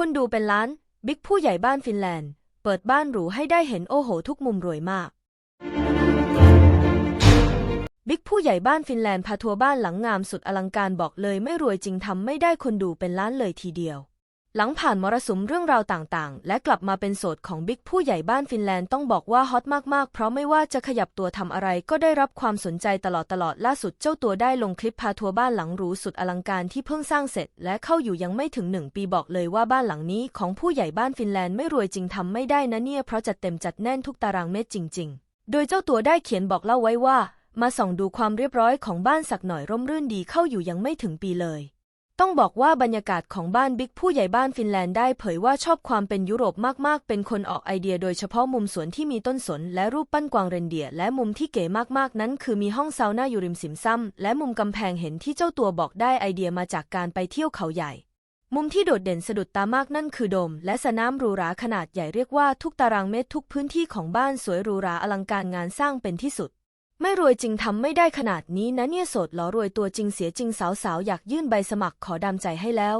คนดูเป็นล้าน บิ๊กผู้ใหญ่บ้านฟินแลนด์ เปิดบ้านหรูให้ได้เห็นโอ้โห ทุกมุมรวยมาก บิ๊กผู้ใหญ่บ้านฟินแลนด์พาทัวร์บ้านหลังงามสุดอลังการบอกเลยไม่รวยจริงทำไม่ได้คนดูเป็นล้านเลยทีเดียว หลังผ่านมรสุมเรื่องราวต่างๆ และกลับมาเป็นโสดของบิ๊กผู้ใหญ่บ้านฟินแลนด์ต้องบอกว่าฮอตมากๆ เพราะไม่ว่าจะขยับตัวทำอะไรก็ได้รับความสนใจตลอดตลอดล่าสุดเจ้าตัวได้ลงคลิปพาทัวร์บ้านหลังหรูสุดอลังการที่เพิ่งสร้างเสร็จ และเข้าอยู่ยังไม่ถึงหนึ่งปีบอกเลยว่าบ้านหลังนี้ของผู้ใหญ่บ้านฟินแลนด์ไม่รวยจริงทำไม่ได้นะเนี่ยเพราะจัดเต็มจัดแน่นทุกตารางเมตรจริง ๆ โดยเจ้าตัวได้เขียนบอกเล่าไว้ว่า มาส่องดูความเรียบร้อยของบ้านสักหน่อยร่มรื่นดีเข้าอยู่ยังไม่ถึงปีเลย ต้องบอกว่าบรรยากาศของบ้านบิ๊กผู้ใหญ่บ้านฟินแลนด์ได้เผยว่าชอบความเป็นยุโรปมาก ๆ เป็นคนออกไอเดียโดยเฉพาะมุมสวนที่มีต้นสน และรูปปั้นกวางเรนเดียร์และมุมที่เก๋มาก ๆ นั้นคือมีห้องซาวน่าอยู่ริมสิมซ้ำและมุมกำแพงเห็นที่เจ้าตัวบอกได้ไอเดียมาจากการไปเที่ยวเขาใหญ่ มุมที่โดดเด่นสะดุดตามากนั่นคือโดม และสระน้ำหรูหราขนาดใหญ่เรียกว่าทุกตารางเมตรทุกพื้นที่ของบ้านสวยหรูหราอลังการงานสร้างเป็นที่สุด ไม่รวยจริงทำไม่ได้ขนาดนี้นะเนี่ยโสดเหรอรวยตัวจริงเสียจริงสาวๆ อยากยื่นใบสมัครขอดามใจให้แล้ว